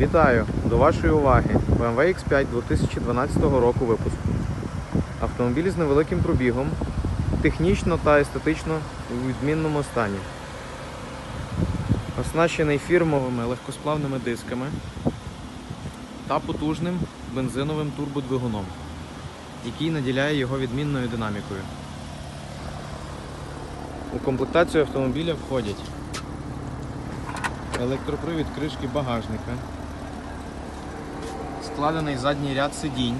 Вітаю! До вашої уваги BMW X5 2012 року випуску. Автомобіль з невеликим пробігом, технічно та естетично у відмінному стані. Оснащений фірмовими легкосплавними дисками та потужним бензиновим турбодвигуном, який наділяє його відмінною динамікою. У комплектацію автомобіля входять електропривід кришки багажника, складений задній ряд сидінь,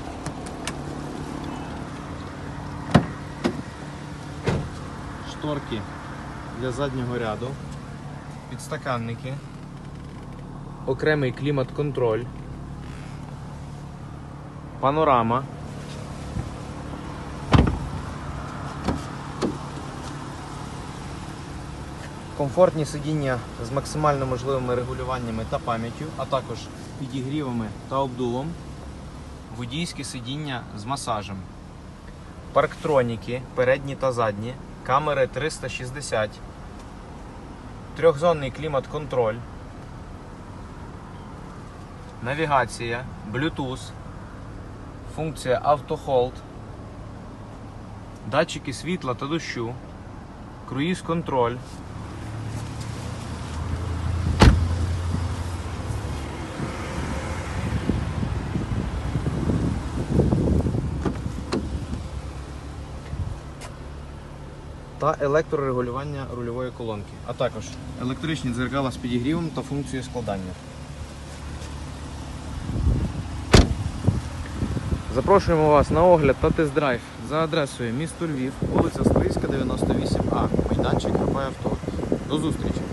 шторки для заднього ряду, підстаканники, окремий клімат-контроль, панорама. Комфортні сидіння з максимально можливими регулюваннями та пам'яттю, а також підігрівами та обдувом. Водійське сидіння з масажем. Парктроніки передні та задні, камери 360, трьохзонний клімат-контроль, навігація, Bluetooth, функція автохолд, датчики світла та дощу, круїз-контроль. Та електрорегулювання рульової колонки, а також електричні дзеркала з підігрівом та функцією складання. Запрошуємо вас на огляд та тест-драйв за адресою місто Львів, вулиця Стрийська, 98А, майданчик РП Авто. До зустрічі!